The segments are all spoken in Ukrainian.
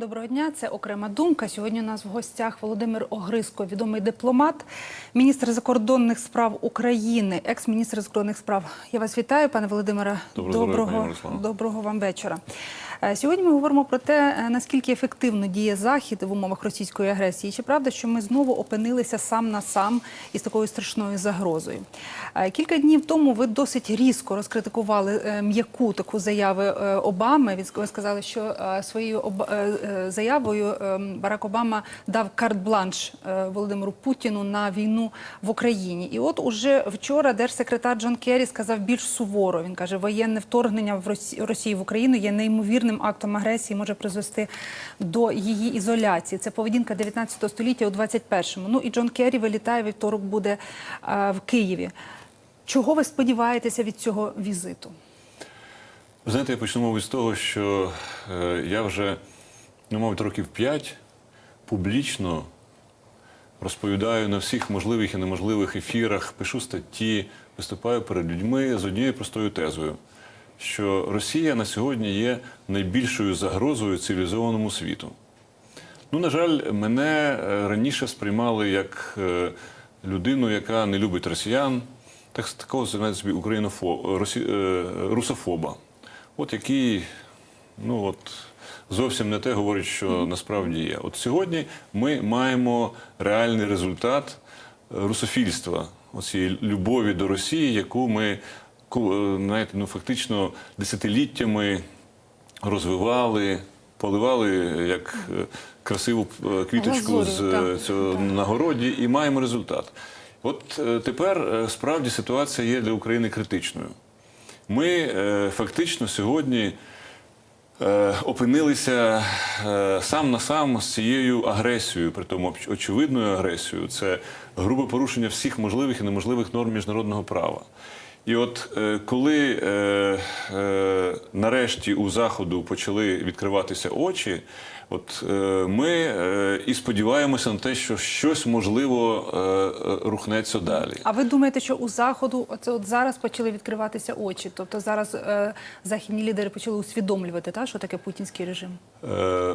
Доброго дня, це окрема думка. Сьогодні у нас в гостях Володимир Огриско, відомий дипломат, міністр закордонних справ України, екс-міністр закордонних справ. Я вас вітаю, пане Володимире. Доброго здоров'я, пані доброго, Мирослава. доброго вам вечора. Е, Сьогодні ми говоримо про те, е, наскільки ефективно діє Захід в умовах російської агресії. Чи правда, що ми знову опинилися сам на сам із такою страшною загрозою? Е, Кілька днів тому ви досить різко розкритикували м'яку таку заяву е, Обами. Ви сказали, що своєю заявою Барак Обама дав карт-бланш Володимиру Путіну на війну в Україні. І от уже вчора держсекретар Джон Керрі сказав більш суворо. Він каже, воєнне вторгнення в Росі- Росії в Україну є неймовірним актом агресії, може призвести до її ізоляції. Це поведінка 19 століття у 21-му. Ну і Джон Керрі вилітає вівторок буде е, в Києві. Чого ви сподіваєтеся від цього візиту? Знаєте, я почну мабуть з того, що е, я вже, ну, мабуть, років п'ять публічно розповідаю на всіх можливих і неможливих ефірах, пишу статті, виступаю перед людьми з однією простою тезою, що Росія на сьогодні є найбільшою загрозою цивілізованому світу. Ну, на жаль, мене е, раніше сприймали як е, людину, яка не любить росіян, так такого собі українофо, росі, е, русофоба. От який, ну от зовсім не те говорить, що насправді є. От сьогодні ми маємо реальний результат русофільства, оцієї любові до Росії, яку ми знаєте, ну фактично десятиліттями розвивали, поливали як е, красиву е, квіточку Глазур'ю, з так, е, цього так. на городі і маємо результат. От е, тепер е, справді ситуація є для України критичною. Ми е, фактично сьогодні е, опинилися е, сам на сам з цією агресією, при тому очевидною агресією. Це грубе порушення всіх можливих і неможливих норм міжнародного права. І от е, коли е, е, нарешті у Заходу почали відкриватися очі, от е, ми е, і сподіваємося на те, що щось можливо е, рухнеться далі. А ви думаєте, що у заходу оце от зараз почали відкриватися очі? Тобто зараз західні лідери почали усвідомлювати, та що таке путінський режим?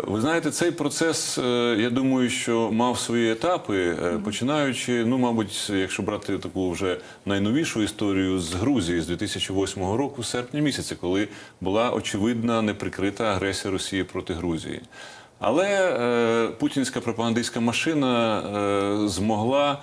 Ви знаєте, цей процес, я думаю, що мав свої етапи, починаючи, ну, мабуть, якщо брати таку вже найновішу історію з Грузії з 2008 року, в серпні місяці, коли була очевидна неприкрита агресія Росії проти Грузії. Але е, путінська пропагандистська машина е, змогла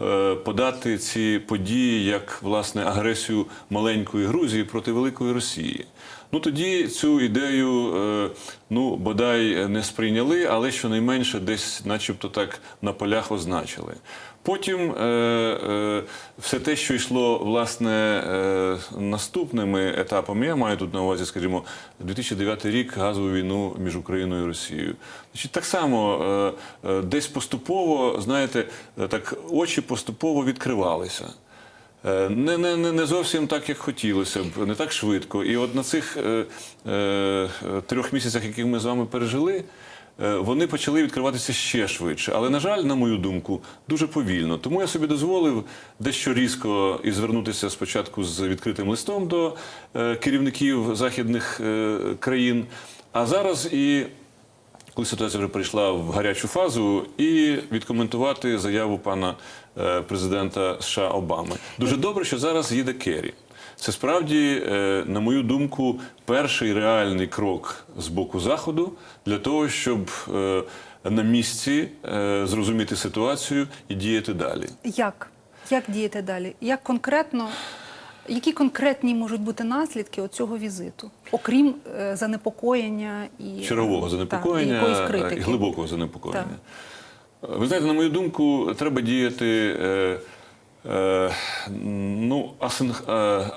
е, подати ці події як власне агресію маленької Грузії проти великої Росії. Ну тоді цю ідею е, ну бодай не сприйняли, але щонайменше десь, начебто, так на полях означили. Потім е, е, все те, що йшло власне е, наступними етапами, я маю тут на увазі, скажімо, 2009 рік газову війну між Україною і Росією. Значить, так само е, е, десь поступово, знаєте, е, так очі поступово відкривалися. Е, Не, не, не, зовсім так, як хотілося б, не так швидко. І от на цих е, е, трьох місяцях, які ми з вами пережили, вони почали відкриватися ще швидше. Але, на жаль, на мою думку, дуже повільно. Тому я собі дозволив дещо різко і звернутися спочатку з відкритим листом до е, керівників західних е, країн, а зараз і коли ситуація вже прийшла в гарячу фазу, і відкоментувати заяву пана е, президента США Обами. Дуже добре, що зараз їде Керрі. Це справді, е, на мою думку, перший реальний крок з боку заходу для того, щоб е, на місці е, зрозуміти ситуацію і діяти далі. Як? Як діяти далі? Як конкретно, які конкретні можуть бути наслідки цього візиту, окрім е, занепокоєння і чергового Так, і занепокоєння якоїсь і критики? глибокого занепокоєння. Ви знаєте, на мою думку, треба діяти е, ну, е,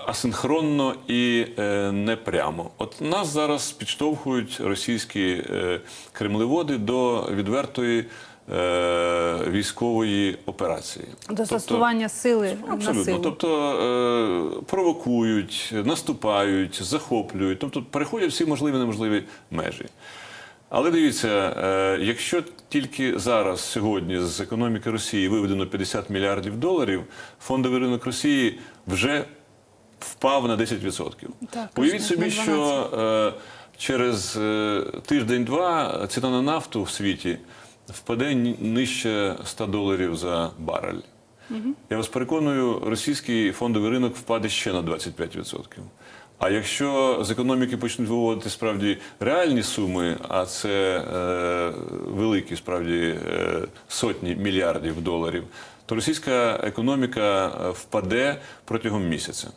асинхронно і е, непрямо. От нас зараз підштовхують російські е, кремлеводи до відвертої е, військової операції. До застосування сили на Абсолютно. силу. Тобто е, провокують, наступають, захоплюють, тобто переходять всі можливі неможливі межі. Але дивіться, е, якщо тільки зараз, сьогодні, з економіки Росії виведено 50 мільярдів доларів, фондовий ринок Росії вже впав на 10%. Так, Уявіть собі, що е, через е, тиждень-два ціна на нафту в світі впаде нижче 100 доларів за барель. Я вас переконую, російський фондовий ринок впаде ще на 25%. А якщо з економіки почнуть виводити справді реальні суми, а це е, великі справді е, сотні мільярдів доларів, то російська економіка е, впаде протягом місяця.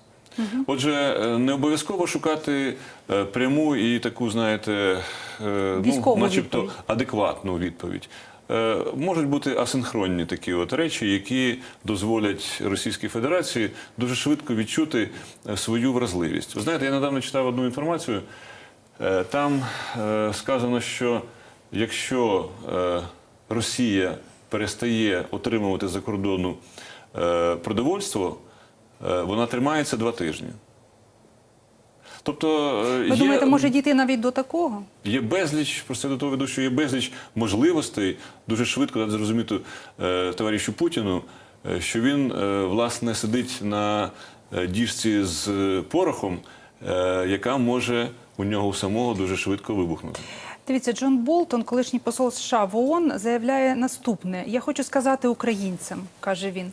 Отже, е, не обов'язково шукати е, пряму і таку, знаєте, е, ну, начебто відповідь. адекватну відповідь. Е, Можуть бути асинхронні такі от речі, які дозволять Російській Федерації дуже швидко відчути е, свою вразливість. Ви знаєте, я недавно читав одну інформацію. Е, Там сказано, що якщо Росія перестає отримувати за кордону продовольство, вона тримається два тижні. Тобто е, Ви є, думаєте, може дійти навіть до такого? Є безліч, просто до того веду, що є безліч можливостей дуже швидко дати зрозуміти е, товаришу Путіну, е, що він е, власне сидить на е, діжці з порохом, е, яка може у нього самого дуже швидко вибухнути. Дивіться, Джон Болтон, колишній посол США в ООН, заявляє наступне: я хочу сказати українцям, каже він.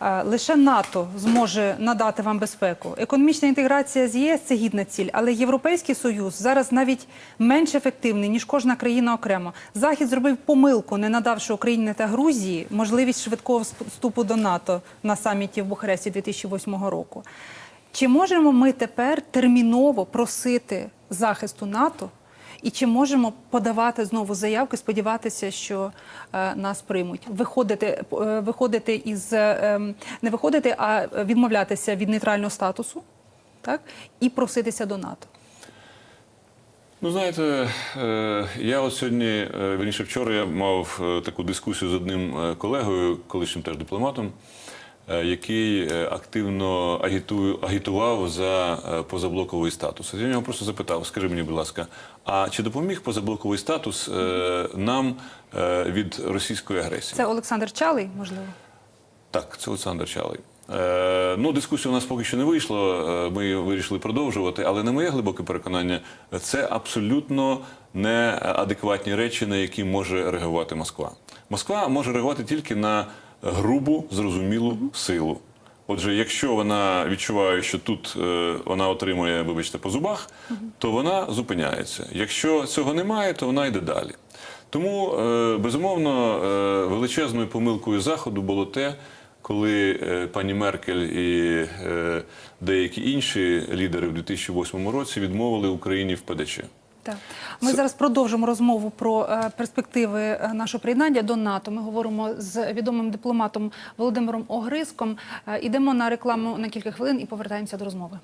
«Е, Лише НАТО зможе надати вам безпеку. Економічна інтеграція з ЄС це гідна ціль, але Європейський Союз зараз навіть менш ефективний ніж кожна країна окремо. Захід зробив помилку, не надавши Україні та Грузії можливість швидкого вступу до НАТО на саміті в Бухаресті 2008 року. Чи можемо ми тепер терміново просити захисту НАТО? І чи можемо подавати знову заявки, сподіватися, що е, нас приймуть? Виходити, е, виходити із е, ем, не виходити, а відмовлятися від нейтрального статусу, так і проситися до НАТО. Ну, знаєте, я от сьогодні, верніше вчора, я мав таку дискусію з одним колегою, колишнім теж дипломатом, який е, активно агітую, агітував за е, позаблоковий статус. Я нього просто запитав: скажи мені, будь ласка, а чи допоміг позаблоковий статус е, нам е, від російської агресії? Це Олександр Чалий, можливо. Так, це Олександр Чалий. Е, ну, дискусія у нас поки що не вийшло. е, Ми її вирішили продовжувати, але на моє глибоке переконання, це абсолютно неадекватні речі, на які може реагувати Москва. Москва може реагувати тільки на грубу, зрозумілу силу. Отже, якщо вона відчуває, що тут е, вона отримує, вибачте, по зубах, то вона зупиняється. Якщо цього немає, то вона йде далі. Тому, е, безумовно, е, величезною помилкою Заходу було те, коли е, пані Меркель і е, деякі інші лідери в 2008 році відмовили Україні в ПДЧ. Так, ми зараз продовжимо розмову про е, перспективи е, нашого приєднання до НАТО. Ми говоримо з відомим дипломатом Володимиром Огриском. Е, Ідемо на рекламу на кілька хвилин і повертаємося до розмови.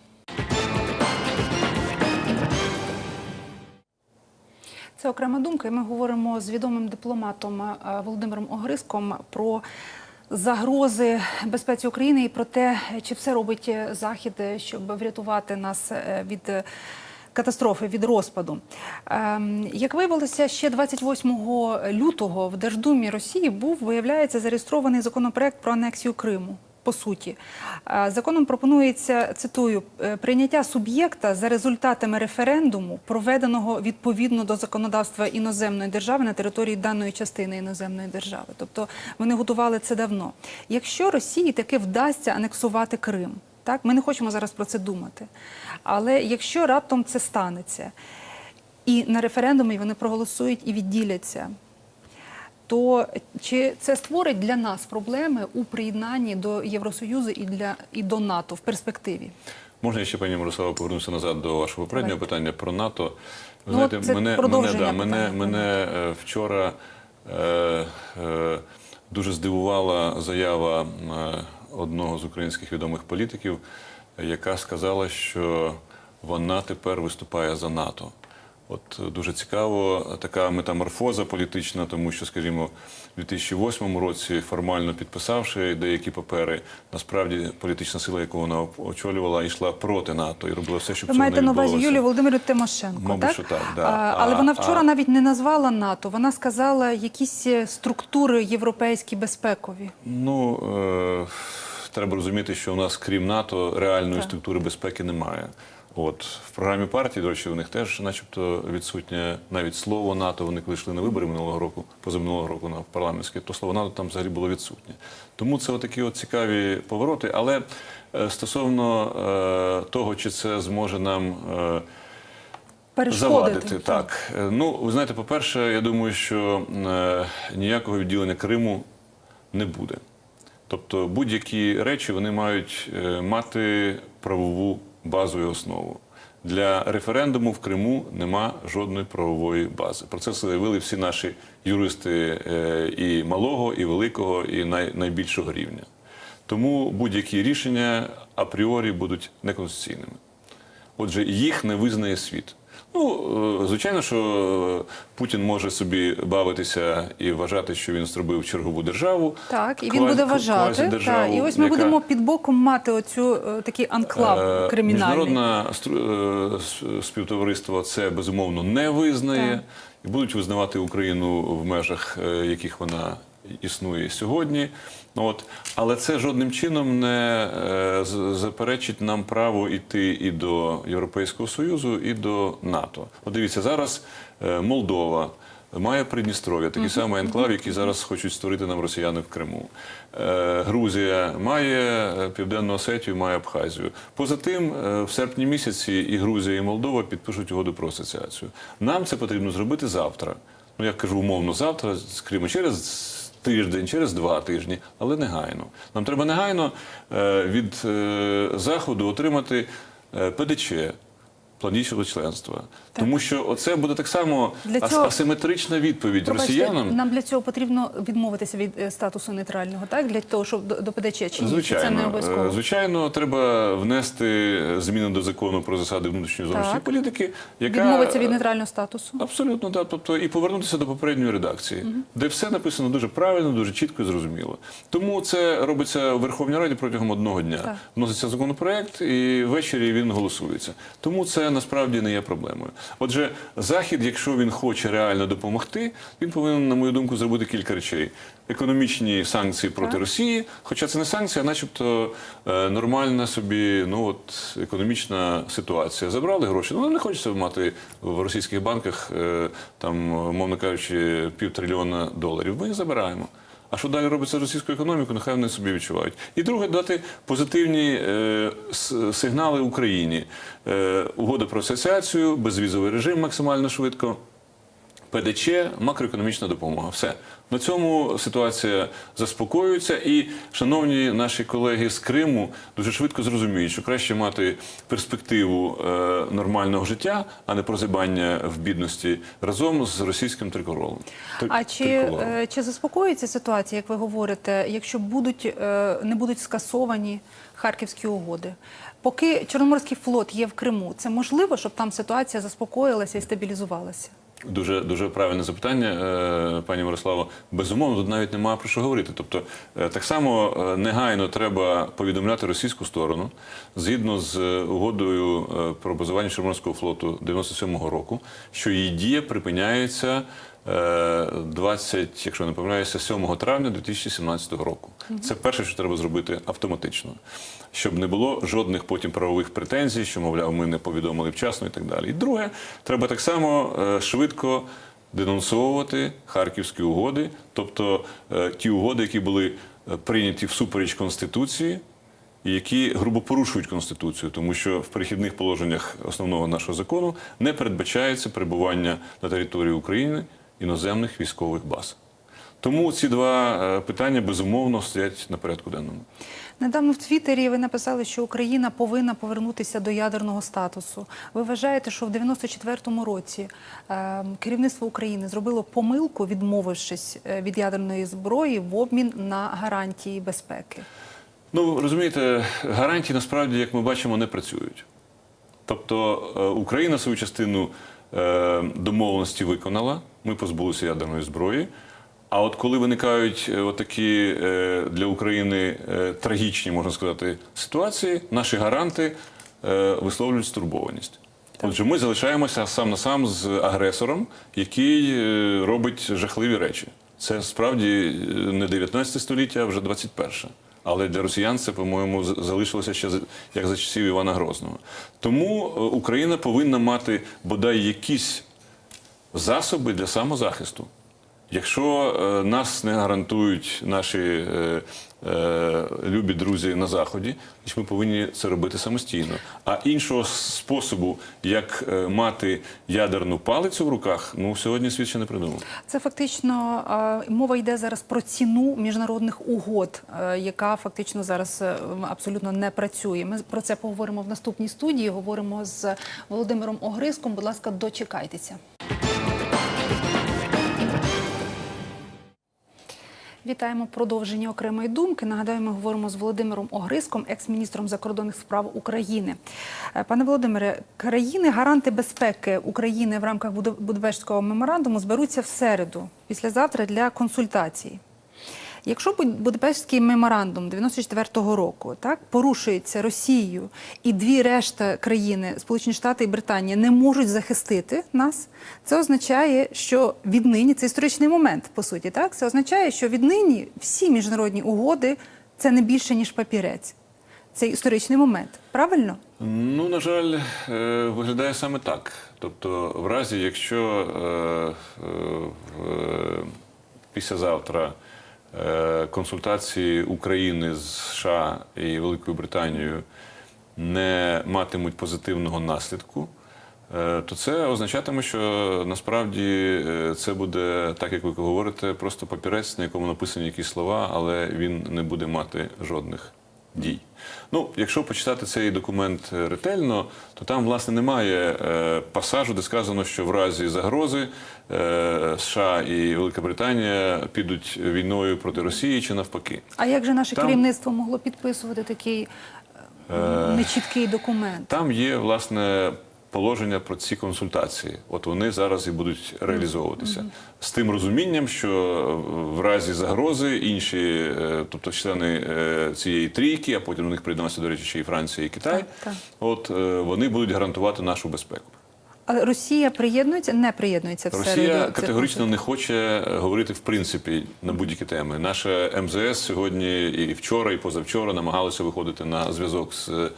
Це окрема думка. і Ми говоримо з відомим дипломатом е, Володимиром Огриском про загрози безпеці України і про те, чи все робить е, Захід, е, щоб врятувати нас е, від е, катастрофи, від розпаду. Ем, Як виявилося, ще 28 лютого в Держдумі Росії був, виявляється, зареєстрований законопроект про анексію Криму. По суті, Е, законом пропонується цитую «е, прийняття суб'єкта за результатами референдуму, проведеного відповідно до законодавства іноземної держави на території даної частини іноземної держави. Тобто вони готували це давно. Якщо Росії таки вдасться анексувати Крим, так ми не хочемо зараз про це думати. Але якщо раптом це станеться, і на референдумі вони проголосують і відділяться то чи це створить для нас проблеми у приєднанні до Євросоюзу і для і до НАТО в перспективі? Можна я ще, пані Мирослава, повернуся назад до вашого попереднього Давайте. питання про НАТО. Ви Ну, знаєте, це мене, мене, да, мене, мене е, вчора е, е, дуже здивувала заява е, одного з українських відомих політиків, яка сказала, що вона тепер виступає за НАТО. От е, дуже цікаво така метаморфоза політична, тому що, скажімо, в 2008 році, формально підписавши деякі папери, насправді політична сила, яку вона очолювала, йшла проти НАТО і робила все, щоб Ви цього маєте не на увазі. Юлію Володимиру Тимошенко, Мабуть, так? що так, да. А, але А- вона вчора а- навіть не назвала НАТО. Вона сказала якісь е, структури європейські безпекові. Ну е, треба розуміти, що у нас, крім НАТО, реальної Так. структури безпеки немає. От в програмі партії, до речі, у них теж, начебто, відсутнє навіть слово НАТО. Вони коли йшли на вибори минулого року, позаминулого року на парламентські, то слово НАТО там взагалі було відсутнє. Тому це отакі от цікаві повороти. Але е, стосовно е, того, чи це зможе нам. Е, Завадити, так. Ну, ви знаєте, по-перше, я думаю, що е, ніякого відділення Криму не буде. Тобто будь-які речі вони мають е, мати правову базу і основу. Для референдуму в Криму нема жодної правової бази. Про це заявили всі наші юристи е, і малого, і великого, і найбільшого рівня. Тому будь-які рішення апріорі будуть неконституційними. Отже, їх не визнає світ. Ну, е, звичайно, що Путін може собі бавитися і вважати, що він зробив чергову державу. Так, і він буде вважати. Так, і ось ми яка, будемо під боком мати оцю е, такий анклав е, кримінальний. Міжнародне співтовариство це безумовно не визнає Так. і будуть визнавати Україну в межах, яких вона існує сьогодні. Ну, От. Але це жодним чином не е, заперечить нам право йти і до Європейського Союзу, і до НАТО. От дивіться, зараз е, Молдова. Має Придністров'я, такий самий енклав, який зараз хочуть створити нам росіяни в Криму. Е, Грузія має е, Південну Осетію, має Абхазію. Поза тим, в серпні місяці і Грузія, і Молдова підпишуть угоду про асоціацію. Нам це потрібно зробити завтра. Ну я кажу умовно завтра, скажімо, через тиждень, через два тижні, але негайно. Нам треба негайно е, від е, заходу отримати е, ПДЧ. планічного членства, тому що оце буде так само Для цього- асиметрична відповідь Пробачте, росіянам. Нам для цього потрібно відмовитися від е, статусу нейтрального, так? Для того, щоб до, ПДЧ чи ні? Чи це не Звичайно, обов'язково? Е, звичайно, треба внести зміни до закону про засади внутрішньої зовнішньої політики, яка Відмовитися від нейтрального статусу. Абсолютно, так. Тобто і повернутися до попередньої редакції, де все написано дуже правильно, дуже чітко і зрозуміло. Тому це робиться у Верховній Раді протягом одного дня. Так. Вноситься законопроект, і ввечері він голосується. Тому це насправді не є проблемою. Отже, захід, якщо він хоче реально допомогти, він повинен, на мою думку, зробити кілька речей: економічні санкції проти Так. Росії, хоча це не санкція, а начебто е, нормальна собі, ну от економічна ситуація. Забрали гроші. Ну не хочеться мати в російських банках е, там, мовно кажучи, півтрильйона доларів. Ми їх забираємо. А що далі робиться з російською економікою, нехай вони собі відчувають. І друге, дати позитивні е, сигнали Україні. Е, угода про асоціацію, безвізовий режим максимально швидко. ПДЧ, макроекономічна допомога. Все на цьому ситуація заспокоюється. І шановні наші колеги з Криму дуже швидко зрозуміють, що краще мати перспективу е, нормального життя, а не прозибання в бідності разом з російським триколором. Три- А чи, триколором. е, чи заспокоїться ситуація, як ви говорите, якщо будуть, е, не будуть скасовані харківські угоди? Поки Чорноморський флот є в Криму, це можливо, щоб там ситуація заспокоїлася і стабілізувалася? Дуже дуже правильне запитання, е, пані Мирославо. Безумовно, тут навіть немає про що говорити. Тобто, е, так само е, негайно треба повідомляти російську сторону згідно з угодою про базування Чорноморського флоту 97-го року, що її дія припиняється. Е, 20, якщо не помиляюся, 7 травня 2017 року. Це перше, що треба зробити автоматично, щоб не було жодних потім правових претензій, що, мовляв, ми не повідомили вчасно і так далі. І друге, треба так само е, швидко денонсовувати харківські угоди, тобто е, ті угоди, які були е, прийняті всупереч Конституції. і Які грубо порушують конституцію, тому що в перехідних положеннях основного нашого закону не передбачається перебування на території України іноземних військових баз. Тому ці два е, питання безумовно стоять на порядку денному. Недавно в Твіттері ви написали, що Україна повинна повернутися до ядерного статусу. Ви вважаєте, що в 94-му році е, керівництво України зробило помилку, відмовившись е, від ядерної зброї в обмін на гарантії безпеки? Ну розумієте, гарантії насправді, як ми бачимо, не працюють. Тобто Україна свою частину домовленості виконала, ми позбулися ядерної зброї. А от коли виникають е, отакі е, для України е, трагічні, можна сказати, ситуації, наші гаранти е, висловлюють стурбованість. Отже, ми залишаємося сам на сам з агресором, який е, робить жахливі речі. Це справді е, не 19 століття, а вже 21. Але для росіян це, по-моєму, залишилося ще як за часів Івана Грозного. Тому е, Україна повинна мати бодай якісь засоби для самозахисту. Якщо е, нас не гарантують наші е, е, любі друзі на заході, значить ми повинні це робити самостійно. А іншого способу, як мати ядерну палицю в руках, ну сьогодні світ ще не придумав. Це фактично мова йде зараз про ціну міжнародних угод, яка фактично зараз абсолютно не працює. Ми про це поговоримо в наступній студії. Говоримо з Володимиром Огриском. Будь ласка, дочекайтеся. Вітаємо продовження окремої думки. Нагадаю, ми говоримо з Володимиром Огриском, екс-міністром закордонних справ України. Е, Пане Володимире, країни гаранти безпеки України в рамках Будапештського меморандуму зберуться в середу, післязавтра для консультацій. Якщо Буд- Будапештський меморандум 94-го року так порушується Росією, і дві решта країни, Сполучені Штати і Британія, не можуть захистити нас, це означає, що віднині це історичний момент, по суті, так це означає, що віднині всі міжнародні угоди це не більше ніж папірець. Це історичний момент. Правильно? Ну, на жаль, е, виглядає саме так. Тобто, в разі, якщо е, е, е, післязавтра консультації України з США і Великою Британією не матимуть позитивного наслідку, е, то це означатиме, що насправді е, це буде, так як ви говорите, просто папірець, на якому написані якісь слова, але він не буде мати жодних дій. Ну, якщо почитати цей документ е, ретельно, то там, власне, немає е, пасажу, де сказано, що в разі загрози е, США і Велика Британія підуть війною проти Росії чи навпаки. А як же наше Там- керівництво могло підписувати такий е, нечіткий документ? Там є власне положення про ці консультації. От вони зараз і будуть реалізовуватися з тим розумінням, що в разі загрози інші, е, тобто члени е, цієї трійки, а потім до них приєдналися, до речі, ще і Франція, і Китай. Так. От е, вони будуть гарантувати нашу безпеку. Але Росія приєднується, не приєднується в. Росія цих категорично не хоче говорити в принципі на будь-які теми. Наше МЗС сьогодні і вчора, і позавчора намагалися виходити на зв'язок з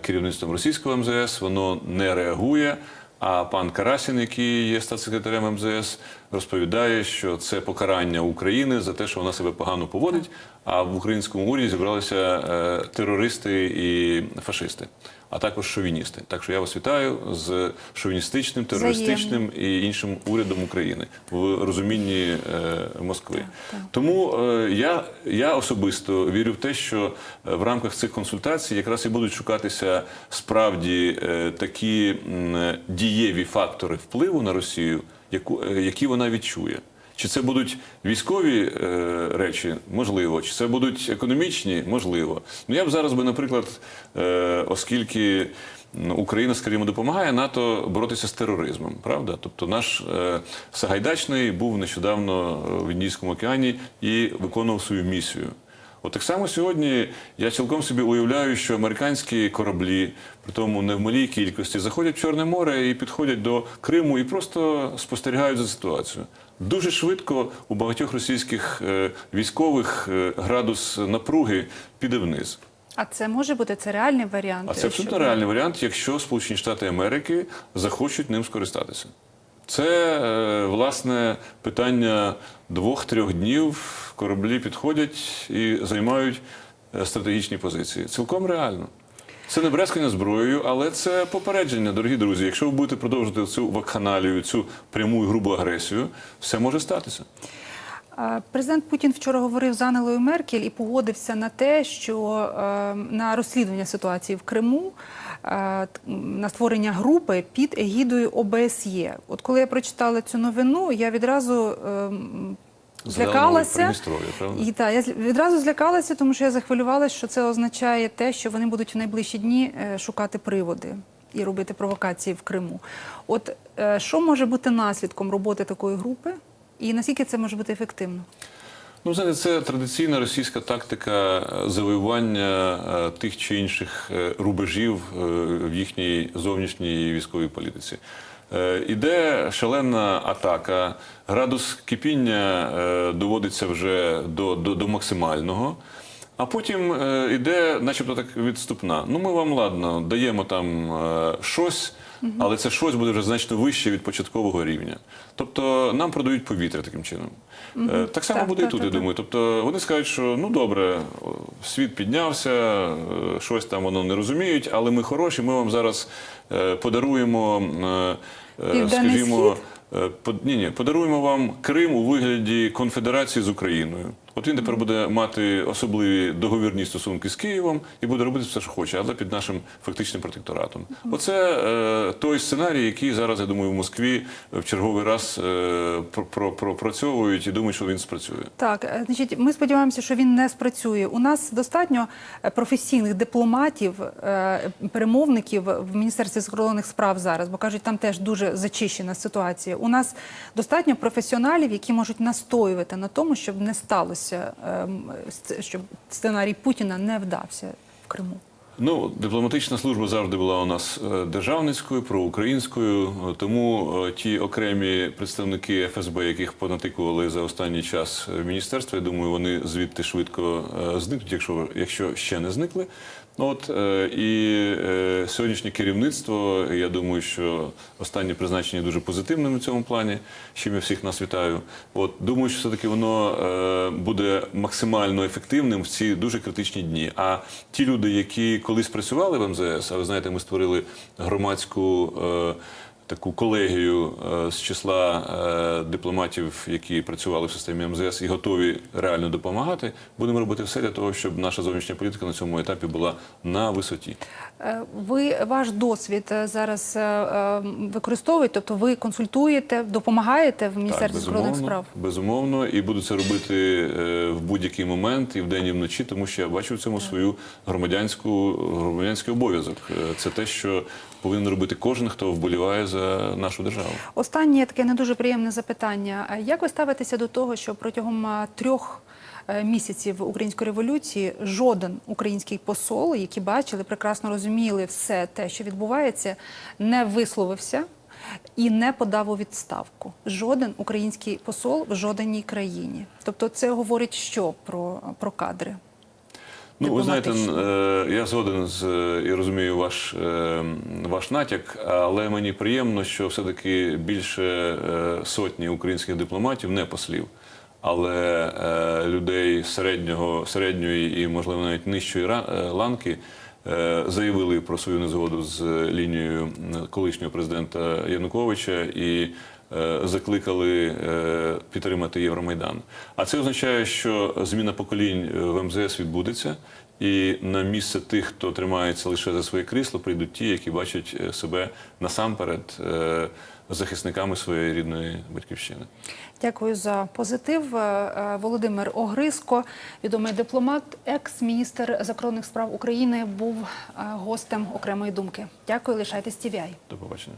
керівництвом російського МЗС. Воно не реагує. А пан Карасін, який є статс-секретарем МЗС, розповідає, що це покарання України за те, що вона себе погано поводить. А в українському уряді зібралися е, терористи і фашисти, а також шовіністи. Так що я вас вітаю з шовіністичним, терористичним і іншим урядом України в розумінні е, Москви. Тому е, я, я особисто вірю в те, що е, в рамках цих консультацій якраз і будуть шукатися справді е, такі дієві фактори впливу на Росію, яку, е, які вона відчує. Чи це будуть військові е, речі? Можливо. Чи це будуть економічні? Можливо. Ну я б зараз би, наприклад, е, оскільки Україна, скажімо, допомагає НАТО боротися з тероризмом, правда? Тобто наш е, Сагайдачний був нещодавно в Індійському океані і виконував свою місію. От так само сьогодні я цілком собі уявляю, що американські кораблі, при тому не в малій кількості, заходять в Чорне море і підходять до Криму і просто спостерігають за ситуацією. Дуже швидко у багатьох російських е, військових е, градус напруги піде вниз. А це може бути це реальний варіант. А це абсолютно реальний варіант, якщо Сполучені Штати Америки захочуть ним скористатися. Це е, власне питання двох-трьох днів. Кораблі підходять і займають е, стратегічні позиції. Цілком реально. Це не брязкання зброєю, але це попередження, дорогі друзі. Якщо ви будете продовжувати цю вакханалію, цю пряму і грубу агресію, все може статися. Президент Путін вчора говорив з Ангелою Меркель і погодився на те, що е, на розслідування ситуації в Криму, е, на створення групи під егідою ОБСЄ. От коли я прочитала цю новину, я відразу е, м, Згадала злякалася. І так, я відразу злякалася, тому що я захвилювалася, що це означає те, що вони будуть в найближчі дні е, шукати приводи і робити провокації в Криму. От е, що може бути наслідком роботи такої групи, і наскільки це може бути ефективно? Ну, знаєте, це традиційна російська тактика е, завоювання е, тих чи інших е, рубежів в їхній зовнішній військовій політиці. Іде шалена атака, градус кипіння доводиться вже до, до, до максимального. А потім іде, начебто так відступна. Ну, ми вам ладно, даємо там щось, але це щось буде вже значно вище від початкового рівня. Тобто нам продають повітря таким чином. Е, так само Так, буде так, і тут, так, я так. думаю. Тобто вони скажуть, що ну добре, світ піднявся, е, щось там воно не розуміють, але ми хороші, ми вам зараз е, подаруємо, скажімо, ні, ні, подаруємо вам Крим у вигляді конфедерації з Україною. От він тепер буде мати особливі договірні стосунки з Києвом і буде робити все, що хоче, але під нашим фактичним протекторатом. Оце е, той сценарій, який зараз, я думаю, в Москві в черговий раз е, про- про- пропрацьовують і думають, що він спрацює. Так, е, значить, ми сподіваємося, що він не спрацює. У нас достатньо е, професійних дипломатів, е, перемовників в міністерстві закордонних справ зараз, бо кажуть, там теж дуже зачищена ситуація. У нас достатньо професіоналів, які можуть настоювати на тому, щоб не сталося, ем, сц- щоб сценарій Путіна не вдався в Криму. Ну, дипломатична служба завжди була у нас е, державницькою, проукраїнською. е, Тому е, ті окремі представники ФСБ, яких понатикували за останній час в міністерство, я думаю, вони звідти швидко зникнуть, якщо якщо ще не зникли. От е, і е, сьогоднішнє керівництво, я думаю, що останнє призначення дуже позитивним у цьому плані. з чим я всіх нас вітаю. От думаю, що все таки воно е, буде максимально ефективним в ці дуже критичні дні. А ті люди, які колись працювали в МЗС, а ви знаєте, ми створили громадську. Таку колегію е, з числа е, дипломатів, які працювали в системі МЗС і готові реально допомагати, будемо робити все для того, щоб наша зовнішня політика на цьому етапі була на висоті. Е, Ви ваш досвід е, зараз е, використовуєте, тобто ви консультуєте, допомагаєте в міністерстві закордонних справ. безумовно, і буду це робити в будь-який момент і вдень, і вночі, тому що я бачу в цьому свою громадянську громадянський обов'язок. Це те, що повинен робити кожен, хто вболіває за нашу державу. Останнє таке не дуже приємне запитання. Як ви ставитеся до того, що протягом трьох місяців української революції жоден український посол, які бачили, прекрасно розуміли все те, що відбувається, не висловився і не подав у відставку? Жоден український посол в жодній країні. Тобто, це говорить що про, про кадри? Ну, ви знаєте, е, я згоден з е, і розумію ваш, е, ваш натяк, але мені приємно, що все-таки більше е, сотні українських дипломатів, не послів, але е, людей середнього, середньої і, можливо, навіть нижчої ра- е, ланки. е, Заявили про свою незгоду з лінією колишнього президента Януковича і е, закликали е, підтримати Євромайдан. А це означає, що зміна поколінь е, в МЗС відбудеться, і на місце тих, хто тримається лише за своє крісло, прийдуть ті, які бачать е, себе насамперед е, захисниками своєї рідної батьківщини. Дякую за позитив. Е, е, Володимир Огриско, відомий дипломат, екс-міністр закордонних справ України, був е, гостем окремої думки. Дякую, лишайтесь TVI. До побачення.